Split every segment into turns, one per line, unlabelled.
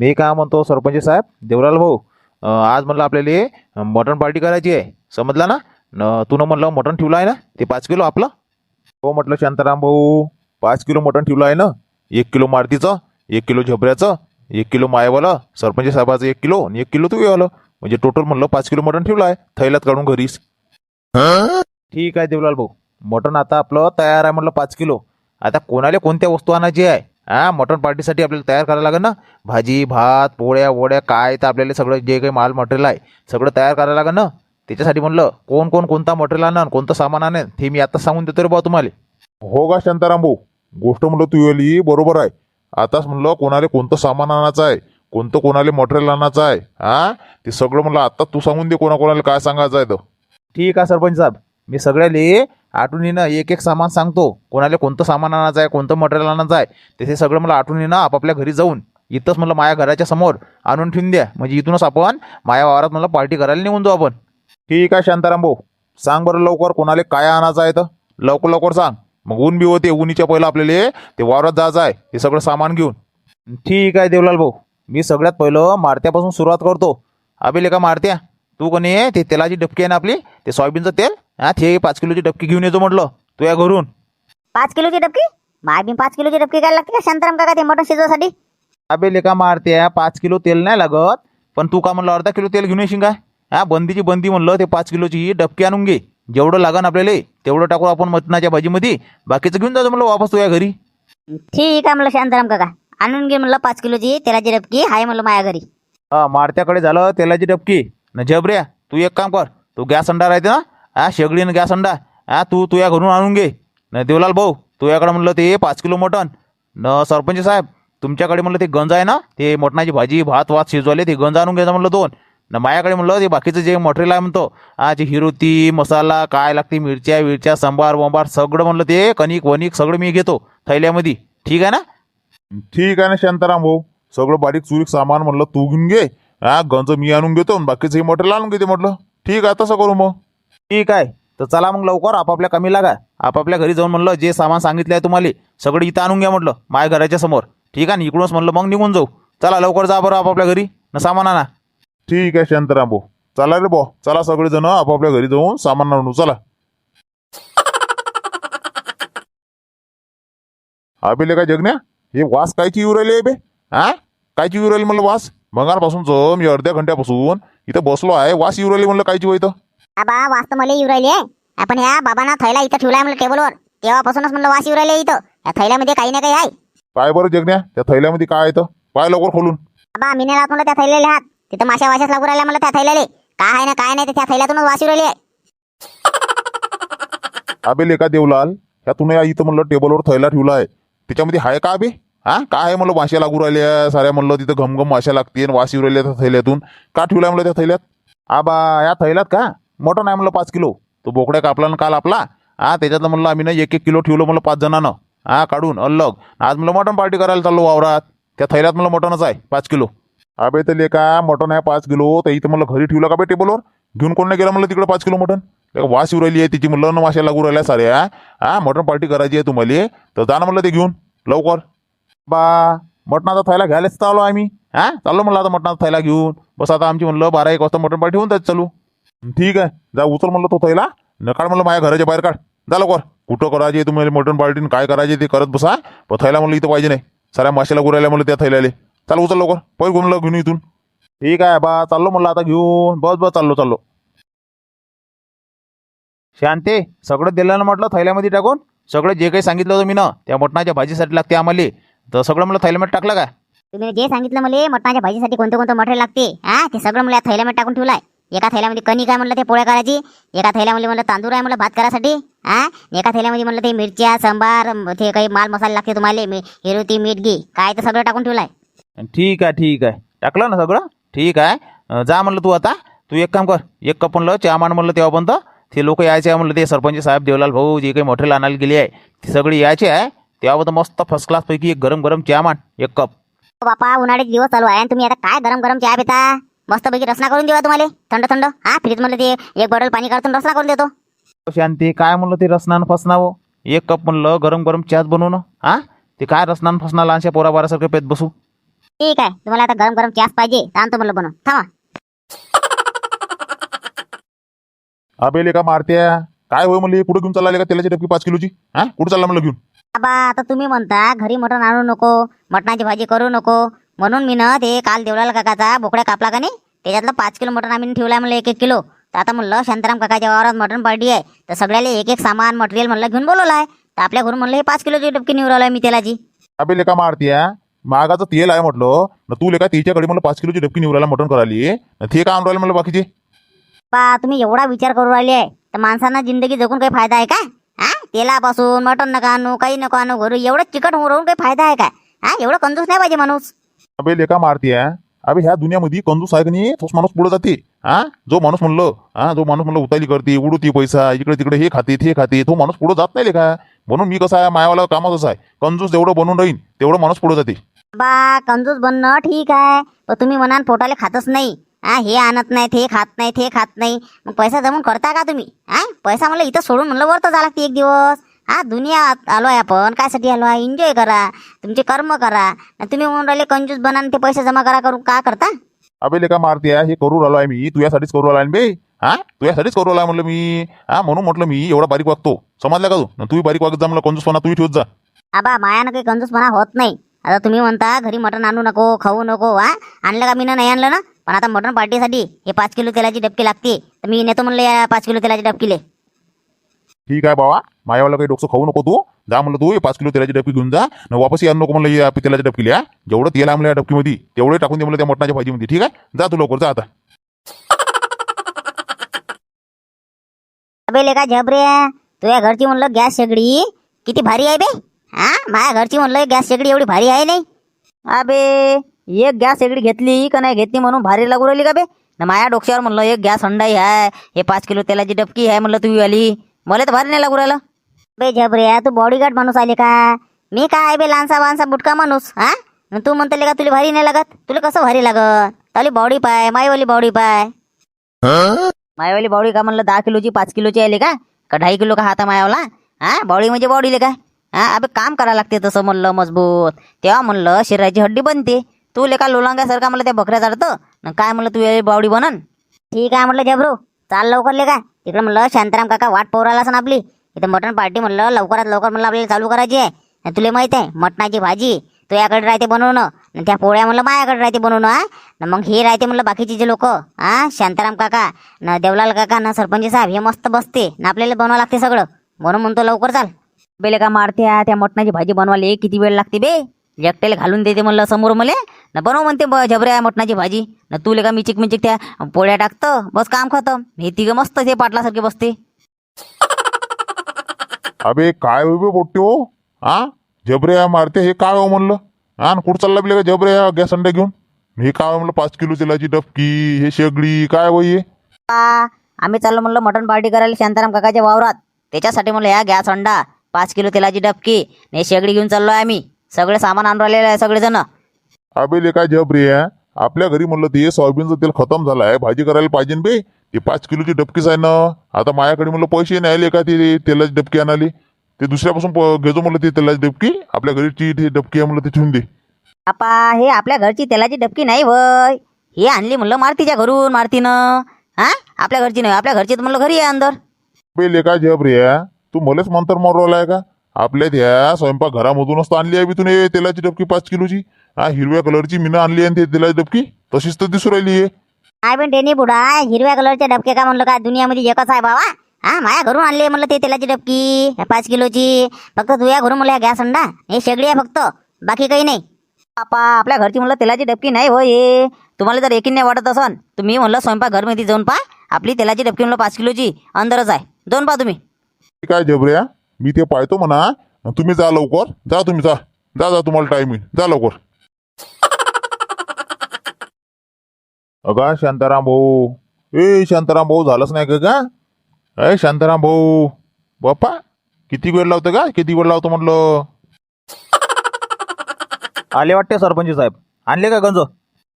मी काय म्हणतो सरपंच साहेब देवराल भाऊ आज म्हणलं आपल्याला मटण पार्टी करायची आहे. समजला ना? न तू म्हणलं मटण ठेवलं आहे ना? ते पाच किलो आपलं. हो म्हटलं शांताराम भाऊ पाच किलो मटण ठेवलं आहे ना? एक किलो मारतीचं एक किलो झबऱ्याचं एक किलो मायवालं सरपंच साहेबाचं एक किलो आणि एक किलो तू आलं म्हणजे टोटल म्हणलं पाच किलो मटण ठेवलं आहे. थैलात काढून घरीच ठीक आहे देवलाल भाऊ. मटण आता आपलं तयार आहे म्हटलं पाच किलो. आता कोणाला कोणत्या वस्तू आणायची आहे? हा मटण पार्टीसाठी आपल्याला तयार करायला लागेल ना? भाजी भात पोळ्या वड्या काय तर आपल्याला सगळं जे काही माल मटेरियल आहे सगळं तयार करायला लागेल ना? त्याच्यासाठी म्हणलं कोण कोण कोणता मटेरियल आणा कोणतं सामान आणेल ते मी आता सांगून देतो रे बा तुम्हाला.
हो का शांताराम भाऊ गोष्ट म्हणलं तू येली बरोबर आहे. आताच म्हणलं कोणाला कोणतं सामान आणायचं आहे कोणतं कोणाला मटेरियल आणायचं आहे हा? ते सगळं म्हणलं आता तू सांगून दे कोणाकोणाला काय सांगायचं आहे तर.
ठीक आहे सरपंच साहेब मी सगळ्याले आठवण येणं एक एक सामान सांगतो. कोणाला कोणतं सामान आणायचं आहे कोणतं मटेरियल आणायचं आहे ते सगळं मला आठवण येणं आपापल्या घरी जाऊन इथंच मला माझ्या घराच्या समोर आणून ठेवून द्या. म्हणजे इथूनच आपण माया वावरात मला पार्टी करायला निघून जाऊ आपण.
ठीक आहे शांताराम भाऊ. सांग बरं लवकर कोणाला काय आणायचं आहे तर लवकर लवकर सांग. मग ऊन बी होते उन्हीच्या पहिलं आपल्याला ते वावरात जायचं आहे ते सगळं सामान घेऊन.
ठीक आहे देवलाल भाऊ. मी सगळ्यात पहिलं मारत्यापासून सुरुवात करतो. अभिलेखा मारत्या. तू कोणी ते तेलाची डबकी आहे ना आपली ते सोयाबीनचं तेल हा ते पाच किलोची डबकी घेऊन येतो म्हटलं. तू या घरून.
पाच किलोची डबकी? माय बी पाच किलोची डबकी काय लागते का शांताराम काका ते मटण शिजवासाठी?
अबे लेका मारत्या पाच किलो तेल नाही लागत. पण तू का म्हणलं अर्धा किलो तेल घेऊन येशील काय हा बंदीची बंदी म्हणलं ते पाच किलोची डबकी आणून घे. जेवढं लागन आपल्याला तेवढं टाकू आपण मटणाच्या भाजीमध्ये. बाकीचं घेऊन जातो म्हणलं वापस तू या घरी.
ठीक आहे म्हणलं शांताराम काका. आणून घे म्हणलं पाच किलोची तेलाची डबकी. हाय म्हणलं माझ्या घरी.
हा मारत्याकडे झालं तेलाची डबकी. न जबऱ्या तू एक काम कर. तू गॅस अंडा राहते ना हा शेगडीनं गॅस अंडा. हा तू तुया घरून आणून घे. न देवलाल भाऊ तुझ्याकडे म्हणलं ते पाच किलो मटण. न सरपंच साहेब तुमच्याकडे म्हणलं ते गंज आहे ना ते मटणाची भाजी भात वात शिजवले ते गंज आणून घ्यायचं म्हणलं दोन. न माझ्याकडे म्हणलं ते बाकीचं जे मटेरियल आहे म्हणतो हा जे हिरोती मसाला काय लागते मिरच्या विरच्या सांबार वंबार सगळं म्हणलं ते कणिक वणिक सगळं मी घेतो थैल्यामध्ये. ठीक आहे ना?
ठीक आहे ना शांताराम भाऊ. सगळं बारीक चुरीक सामान म्हणलं तू घेऊन घे. हा गंज मी आणून घेतो आणि बाकीचं हे मटेरियल आणून घेते म्हटलं. ठीक आहे तसं करू मग.
ठीक आहे. तर चला मग लवकर आपापल्या कमी लागा. आपापल्या घरी जाऊन म्हणलं जे सामान सांगितलं आहे तुम्हाला सगळं इथं आणून घ्या म्हटलं माझ्या घराच्या समोर. ठीक आहे ना? इकडूनच म्हणलं मग निघून जाऊ. चला लवकर जा बरं आपापल्या घरी. न सामान आणा.
ठीक आहे शांतराम भाऊ. चला रे भाऊ. चला सगळेजण आपापल्या घरी जाऊन सामान आणू चला. अभिले काय जगण्या? हे वास कायची येऊ राहिली आहे बे? हा? कायची येऊ राहिली म्हणलं वास? मगारपासून जो मी अर्ध्या घंट्यापासून इथं बसलो आहे. वास येऊ राहिली म्हणलं कायची होय
आबा वास्तव मला येऊ राहिली. आपण ह्या बाबांना थैला इथं ठेवलाय म्हणलं टेबलवर. तेव्हापासूनच म्हणलं वास येऊ राहिले इथं. या थैल्यामध्ये काही ना काही आहे.
काय बरं जगण्या त्या थैल्यामध्ये काय तर पाय लवकर खोलून.
आबा मी नाही लावत म्हणलं त्या थैल्याले हात. तिथं माशा वाशाच लागू राहिल्या म्हणलं त्या थैल्याले. काय आहे ना काय नाही ते त्या थैल्यातूनच वास येऊ राहिली. आहे
अबे लेका देवलाल ह्या तुने या इथं म्हणलं टेबलवर थैला ठेवला आहे त्याच्यामध्ये आहे का अबे? हा? काय आहे म्हणलं माश्या लागू राहिल्या? साऱ्या म्हणलं तिथं घमघम माश्या लागते वास येऊ राहिल्या त्या थैल्यातून. का ठेवलाय म्हणलं त्या थैल्यात?
आबा या थैल्यात का? मोठं नाही म्हणलं पाच किलो. तो बोकड्या कापला ना काल आपला. हा त्याच्यातलं म्हणलं आम्ही ना एक एक किलो ठेवलं म्हणलं पाच जणांनं. हा काढून अलग. आज म्हणलं मटण पार्टी करायला चाललो वावरात. त्या थैल्यात म्हणलं मटणच आहे पाच किलो.
अबे तर लेका मटण आहे पाच किलो. तर इथं म्हणलं घरी ठेवलं का बे टेबलवर? घेऊन कोण नाही गेलं म्हणलं तिकडे पाच किलो मटण? वास येऊ राहिली आहे तिची म्हणलं न माश्या लागू राहिल्या साऱ्या. हा मटण पार्टी करायची आहे तुम्हाला. तर जा ना म्हणलं ते घेऊन लवकर.
बा मटणाचा थैला घ्यायलाच चाललो आम्ही. हा चाललो म्हणलं आता मटणाचा थैला घेऊन. बस आता आमची म्हणलं बारा एक वाजता मटण पार्टी होऊन जायचं चालू.
ठीक आहे. जा उचल म्हणलं तो थैला. नकाळ म्हणलं माझ्या घराच्या बाहेर काढ. जा लवकर. कुठं करायचे तुम्हाला मटन पार्टीन? काय करायचे ते करत बसा. पण थैला म्हणलं इथं पाहिजे नाही. साऱ्या माश्याला गुरायला म्हणलं त्या थैल्याले. चाल उचल लवकर. पहिले घुमलं घेऊन इथून.
ठीक आहे बा. चाललो म्हणलं आता घेऊन. बस बस चाललो चाललो. शांते सगळं दिलं ना म्हटलं थैल्यामध्ये टाकून? सगळं जे काही सांगितलं होतं मी ना त्या मटणाच्या भाजीसाठी लागते आम्हाला. तर सगळं मला थैल्यामध्ये टाकलं का
तुम्ही जे सांगितलं मला मटणाच्या भाजीसाठी कोणतं कोणतं मटेरियल लागते? हा ते सगळं मला थैल्यामध्ये टाकून ठेवलाय. एका थैल्यामध्ये कणिक आहे म्हणलं ते पोळ्या करायची. एका थैल्यामध्ये म्हणलं तांदूळ आहे म्हणलं भात करायसाठी. हा एका थैल्यामध्ये म्हणलं ते मिरच्या सांबार ते काही माल मसाले लागते तुम्हाला. मी- हिरोती मीठ घी. काय ते सगळं टाकून ठेवलाय.
ठीक आहे ठीक आहे. टाकलं ना सगळं? ठीक आहे. जा म्हणलं तू आता. तू एक काम कर. एक कप म्हणलं चहा मान म्हणलं तेव्हापर्यंत ते लोक यायचे आहे म्हणलं ते सरपंच साहेब देवलाल भाऊ जे काही मटेरियल आणायला गेले आहे ते सगळे यायचे आहे. तेव्हापर्यंत मस्त फर्स्ट क्लास पैकी एक गरम गरम चहा मान एक कप.
बापा उन्हाळ्याचे दिवस चालू आहे आणि तुम्ही आता काय गरम गरम चहा पिता? मस्तपैकी रसना करून देवा तुम्हाला. थंड थंड. हा फ्रीजमध्ये ते एक बॉटल पाणी काढून रसना करून देतो.
शांती काय म्हणलं ते रसनान फसनावं? एक कप म्हणलं गरम गरम चहाच बनवणं हा? ते काय रसनान फसना लहानशा पोराबारासारखं पेत बसू?
ठीक आहे. तुम्हाला आता गरम गरम चहाच पाहिजे. तर आणतो म्हणलं बनवून थांबा.
अबे लेका मारत्या. काय होय म्हणले? कुठं घेऊन चालला का तेलाची डबकी पाच किलोची? हा? कुठं चालला म्हणलं घेऊन?
बाबा आता तुम्ही म्हणता घरी मटण आणू नको मटणाची भाजी करू नको. म्हणून मी ना ते काल देवळाला काकाचा बोकड्या कापला का नाही त्याच्यातलं पाच किलो मटण आम्ही ठेवलाय म्हणलं एक एक किलो. तर आता म्हणलं शांताराम काकाच्या वावरात मटण पार्टी आहे तर सगळ्याला एक एक सामान मटेरियल म्हणलं घेऊन बोलवलं आहे तर आपल्या घरून म्हणलं हे पाच किलोची डबकी निवडवलं आहे मी तेलाची.
अबे लेका मारत्या मागाचं तेल आहे म्हटलं न तू लेका तिच्याकडे मला पाच किलोची डबकी निवडायला मटण करायली न ते का आणून राहिलं मला बाकीचे?
बा तुम्ही एवढा विचार करू राहिले आहे तर माणसांना जिंदगी जगून काही फायदा आहे का? हा? तेलापासून मटण नका आणू काही नको आणू घरू एवढं चिकट होऊन राहून काही फायदा आहे का? हा? एवढं कंजूस नाही पाहिजे माणूस.
अबे लेखा मारत्या अबे ह्या दुनियामध्ये कंजूस आहे की नाही? तोच माणूस पुढे जाते. हा? जो माणूस म्हणलं हा? जो माणूस म्हणलं उताली करते उडूती पैसा इकडे तिकडे हे खाते ते खाते तो माणूस पुढे जात नाही लेखा म्हणून मी कसं आहे मायावाला कामच असं आहे. कंजूस जेवढं बनून राहीन तेवढं माणूस पुढे जाते.
बा कंजूस बनणं ठीक आहे पण तुम्ही म्हणाल पोटाले खातच नाही. हा हे आणत नाही ते खात नाही ते खात नाही. मग पैसा जमून करता का तुम्ही? हा? पैसा मला इथं सोडून म्हणलं वर तर जा लागते एक दिवस. हा दुनिया आलोय आपण. कायसाठी आलो आहे एन्जॉय करा. तुमचे कर्म करा. तुम्ही म्हणून राहिले कंजूस बना ते पैसे जमा करा करून का करता?
अबे लेका मारत्या हे करू राहिलो आहे मी. तुझ्यासाठीच करू राहिलो आहे बे? हा? तुझ्यासाठीच करू राहिलो आहे म्हणलं मी? हा म्हणून म्हटलं मी एवढा बारीक वागतो. समजला का तू? तूही बारीक वागत जा म्हणलं कंजूसपणा तूही ठेवत जा.
आबा मायानं काही कंजूसपणा होत नाही. आता तुम्ही म्हणता घरी मटण आणू नको खाऊ नको हा? आणलं का मी नाही आणलं ना? पण आता मटण पार्टीसाठी हे पाच किलो तेलाची डबकी लागते. तर मी नेतो म्हणलं या पाच किलो तेलाची डबकीले.
ठीक आहे बाबा. मायावाला काही डोकं खाऊ नको तू. जा म्हणलं तू पाच किलो तेलाची डबकी घेऊन जा. न वापस या नको म्हणलं या तेलाच्या डबकीला. जेवढं तेल आमल्या डबकीमध्ये तेवढे टाकून दे म्हणलं त्या मटणाच्या भाजीमध्ये. ठीक आहे? जा तू लवकर जा आता.
अबे लेका झबरे तुझ्या घरची म्हणलं गॅस शेगडी. किती भारी आहे बे. हा? माझ्या घरची म्हणलं गॅस शेगडी एवढी भारी आहे नाही. अबे एक गॅस शेगडी घेतली का नाही घेतली म्हणून भारी लागू राहिली का बे? ना माझ्या डोक्यावर म्हणलं एक गॅस हंडाई आहे हे पाच किलो तेलाची डबकी आहे म्हणलं तू आली मला तर भारी नाही लागू राहिलं. बे झबरे तू बॉडीगार्ड माणूस आले का? मी काय आहे बे लहानसा वानसा बुटका माणूस हा? न तू म्हणते का तुला भारी नाही लागत? तुला कसं भारी लागत? ताली बॉडी पाय माईवाली बॉडी पाय. मायावाली बावडी का म्हणलं दहा किलोची पाच किलोची आली का? का ढाई किलो का हाता मायावला? हा? बावडी म्हणजे बावडीले का? हा? अबे काम करायला लागते तसं म्हणलं मजबूत. तेव्हा म्हणलं शरीराची हड्डी बनते. तू लेका लोलांग्यासारखा म्हणलं त्या बकऱ्या चालतं न काय म्हणलं तू बावडी बनन? ठीक आहे म्हटलं जबरू चाल लवकर ले का? तिकडे म्हणलं शांताराम काका वाट पोराला असं आपली? इथं मटण पार्टी म्हणलं लवकरात लवकर म्हणलं आपल्याला चालू करायची आहे. तुला माहीत आहे मटणाची भाजी तुझ्याकडे राहते बनवणं आणि त्या पोळ्या म्हणलं माझ्याकडे राहते बनवणं हा? न मग हे राहते म्हणलं बाकीचे जे लोक हा? शांताराम काका न देवलाल काका न सरपंच साहेब हे मस्त बसते. न आपल्याला बनवावं लागते सगळं. म्हणून म्हणतो लवकर चाल. बेले का मारते हा, त्या मटणाची भाजी बनवायला किती वेळ लागते बे? एकट्याला घालून देते म्हणलं समोर मले. न बनव म्हणते ब- झबऱ्या मटणाची भाजी. न तुले का मिचिक मिचिक त्या पोळ्या टाकतं. बस काम खतम. हे तिघं मस्त ते पाटलासारखे बसते.
अबे काय बे पोट्टे हो? हा जबरे मारते हे काय हो म्हणलं? हा न कुठं चालला बिले का जबरे गॅस अंडे घेऊन? हे काय हो म्हणलं पाच किलो तेलाची डबकी हे शेगडी काय होय हे?
आ, आम्ही चाललो म्हणलं मटण पार्टी करायला शांताराम काकाच्या वावरात. त्याच्यासाठी म्हणलं या गॅस अंडा पाच किलो तेलाची डबकी ने शेगडी घेऊन चाललोय आम्ही. सगळे सामान आणून राहिलेलं आहे सगळेजण.
अबे काय जबरे आपल्या घरी म्हणलं ते सोयाबीनचं तेल खतम झालं आहे भाजी करायला पाहिजे बे. ते पाच किलोची डबकीच आहे ना. आता माझ्याकडे म्हणलं पैसे नाही आले का ते तेलाची डबकी आणाली ते दुसऱ्यापासून घेतो म्हणलं ते तेलाची डबकी. आपल्या घरीची ती डबकी आहे म्हणलं ती ठेवून दे.
आपा हे आपल्या घरची तेलाची डबकी नाही वय. हे आणली म्हणलं मारतीच्या घरून मारतीनं. हा? आपल्या घरची नाही आपल्या घरची तर म्हणलं घरी आहे अंदर.
बे लेका जबरे तू मलाच मंतर मारवलाय का? आपल्या त्या स्वयंपाक घरामधूनच तर आणली आहे बी तुने तेलाची डबकी पाच किलोची. हा हिरव्या कलरची मीनं आणली आहे ते तेलाची डबकी तशीच तर दिसू राहिली आहे.
काय पण टेनी बुडा हिरव्या कलरचे डबके का म्हणलं काय दुनियामध्ये एकच आहे बाबा? हा माझ्या घरून आणली म्हणलं ते तेलाची डबकी पाच किलोची. फक्त तुझ्या घरून म्हणलं गॅस अंडा. हे शेगडी आहे फक्त बाकी काही नाही. पापा आपल्या घरची म्हणलं तेलाची डबकी नाही हो हे तुम्हाला जर एकीने वाटत असन तुम्ही म्हणलं स्वयंपाक घरमध्ये जाऊन पा आपली तेलाची डबकी म्हणलं पाच किलोची अंदरच आहे. जाऊन पा तुम्ही.
काय जबऱ्या? मी ते पाहतो म्हणा. तुम्ही जा लवकर. जा तुम्ही जा. जा जा तुम्हाला टाइम येईल. जा लवकर. अगा शांताराम भाऊ. ए शांताराम भाऊ झालंच नाही का ए शांताराम भाऊ. बाप्पा किती वेळ लावतं का किती वेळ लावतो म्हटलं?
आले वाटते सरपंच साहेब. आणले का गंज?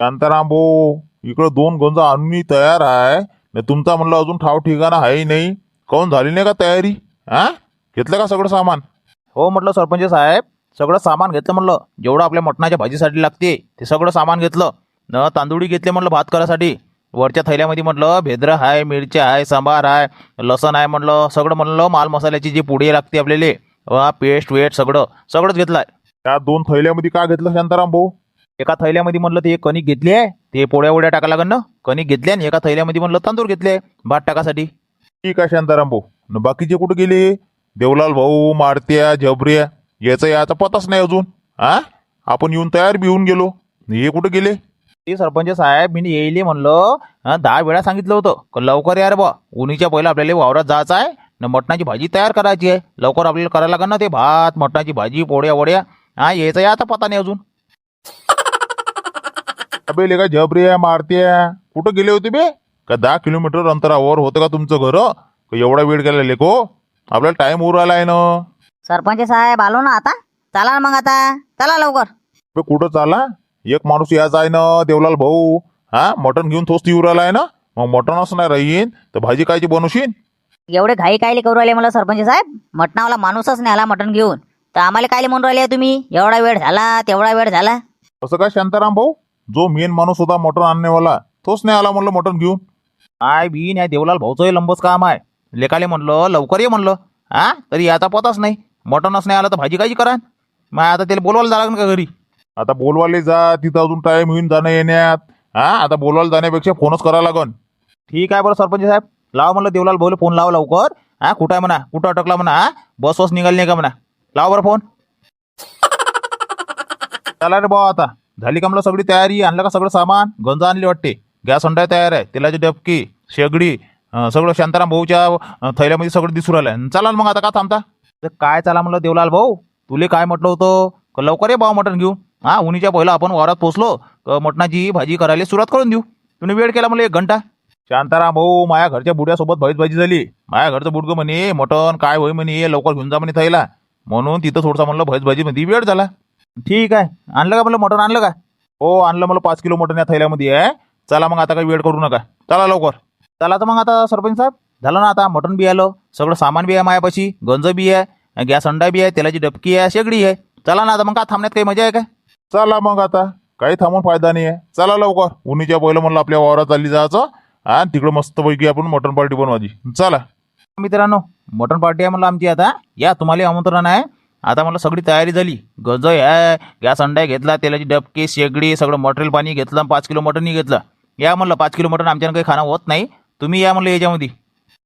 शांताराम भाऊ इकडं दोन गंज आणून तयार आहे. तुमचा म्हणलं अजून ठाव ठिकाणा आहे नाही. काऊन झाली नाही का तयारी? हा घेतलं का सगळं सामान?
हो म्हटलं सरपंच साहेब
सगळं सामान घेतलं म्हणलं जेवढं आपल्या मटणाच्या भाजीसाठी लागते ते सगळं सामान घेतलं. न तांदुळी घेतले म्हणलं भात करासाठी. वरच्या थैल्यामध्ये म्हटलं भेद्र आहे मिरच्या आहे सांबार आहे लसण आहे म्हणलं सगळं म्हणलं माल मसाल्याची जी पुडी लागते आपल्याला पेस्ट वेस्ट सगळं सगळंच घेतलं आहे
त्या दोन थैल्यामध्ये का घेतलं शांताराम भाऊ?
एका थैल्यामध्ये म्हणलं ते एक कणिक घेतली आहे ते पोळ्या वड्या टाका लागन ना. कणिक घेतली आणि एका थैल्यामध्ये म्हणलं तांदूळ घेतले भात टाकासाठी.
ठीक आहे शांताराम भाऊ. बाकीचे कुठे गेले? देवलाल भाऊ मारत्या झबऱ्या याचा याचा पताच नाही अजून. हा आपण येऊन तयार बी होऊन गेलो. हे कुठे गेले?
ते सरपंच साहेब मी येईल म्हणलं हं, दहा वेळा सांगितलं होतं. का लवकर या रे बा उन्हीच्या पहिलं आपल्याला वावरात जायचं आहे न मटणाची भाजी तयार करायची आहे. लवकर आपल्याला करायला लागेल ना ते भात मटणाची भाजी पोळ्या वड्या. हा यायचं या आता पता नाही अजून.
अबे लेका झबऱ्या मारत्या. कुठं गेले होते बे? का दहा किलोमीटर अंतरावर होतं का तुमचं घर? एवढा वेळ गेला लेको? आपल्याला टाइम उर आलाय ना.
सरपंच साहेब आलो ना आता. चला ना मग आता. चला लवकर.
बे कुठं चाला एक माणूस यायचा आहे ना देवलाल भाऊ. हा मटण घेऊन तोच ती उराला आहे ना. मग मटणच नाही राहीन तर भाजी कायची बनवशील
एवढे घाई कायले करू राहिले मला सरपंच साहेब? मटणावाला माणूसच नाही आला मटण घेऊन. तर आम्हाला कायले म्हणून राहिले तुम्ही? एवढा वेळ झाला तेवढा वेळ झाला.
असं काय शांताराम भाऊ? जो मेन माणूस होता मटण आणणेवाला तोच नाही आला म्हणलं मटण घेऊन.
आय बी नाही देवलाल भाऊचंही लंबच काम आहे. लेकाले म्हणलं लवकर ये म्हणलं. हा तरी याचा पताच नाही. मटणच नाही आलं तर भाजी कायची करा मग आता त्याला बोलवायला जावं लागेल का घरी?
आता बोलवाले जा तिथं अजून टाइम होईन जाणं येण्यात. हा आता बोलवायला जाण्यापेक्षा फोनच करा लागन.
ठीक आहे बरं सरपंच साहेब. लावा म्हणलं देवलाल भाऊला फोन लावा लवकर. हा कुठं आहे म्हणा? कुठं अटकला म्हणा? हा बस वस निघाली नाही का म्हणा? लावा बरं फोन. चला रे भाऊ आता. झाली का म्हणलं सगळी तयारी? आणलं का सगळं सामान? गंज आणली वाटते. गॅस अंडा तयार आहे. तेलाची डबकी शेगडी सगळं शांताराम भाऊच्या थैल्यामध्ये सगळं दिसून राहिलं चला ना मग आता का थांबता? तर काय चला म्हणलं देवलाल भाऊ? तुले काय म्हटलं होतं? का लवकर ये भाऊ मटण घेऊ हा उन्हीच्या पहिला आपण वारात पोचलो मटणाची भाजी करायला सुरुवात करून देऊ. तुम्ही वेळ केला मला एक घंटा. शांताराम भाऊ माझ्या घरच्या बुड्यासोबत भाईच भाजी झाली. माझ्या घरचं बुडगं म्हणे मटण काय होई म्हणे लवकर घेऊन जा म्हणे थैला. म्हणून तिथं थोडसा म्हणलं भैज भाजी मध्ये वेळ झाला. ठीक आहे. आणलं का म्हणलं मटण? आणलं का? हो आणलं मला पाच किलो मटण या थैल्यामध्ये आहे. चला मग आता काही वेळ करू नका. चला लवकर. चला तर मग आता सरपंच साहेब झालं ना आता मटण बी आलं सगळं सामान बी आहे मायापाशी गंज बी आहे गॅस अंडा बी आहे तेलाची डबकी आहे शेगडी आहे. चला ना आता मग का थांबण्यात काही मजा आहे काय?
चला मग आता काही थांबून फायदा नाही आहे. चला लवकर उन्हीच्या पहिलं म्हणलं आपल्या वावरात चालली जायचं आणि तिकडं मस्तपैकी आपण मटण पार्टी बनवायची. चला.
मित्रांनो मटण पार्टी आहे म्हणलं आमची आता. या तुम्हाला आमंत्रण आहे. आता मला सगळी तयारी झाली. गज आहे गॅस अंडा घेतला तेलाची डबके शेगडी सगळं मटेरियल पाणी घेतलं पाच किलो मटणही घेतलं. या म्हणलं पाच किलो मटण आमच्यानं काही खाणं होत नाही. तुम्ही या म्हणलं याच्यामध्ये.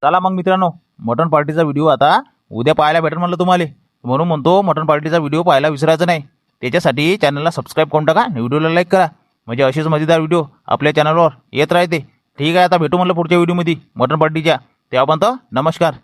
चला मग मित्रांनो मटण पार्टीचा व्हिडिओ आता उद्या पाहायला भेटेल म्हणलं तुम्हाला. म्हणून म्हणतो मटण पार्टीचा व्हिडिओ पाहायला विसरायचं नाही. त्याच्यासाठी चॅनलला सबस्क्राईब करून टाका व्हिडिओला लाईक करा. म्हणजे असेच मजेदार व्हिडिओ आपल्या चॅनलवर येत राहते. ठीक आहे आता भेटू म्हणलं पुढच्या व्हिडिओमध्ये मटण पार्टीच्या. तेव्हापर्यंत नमस्कार.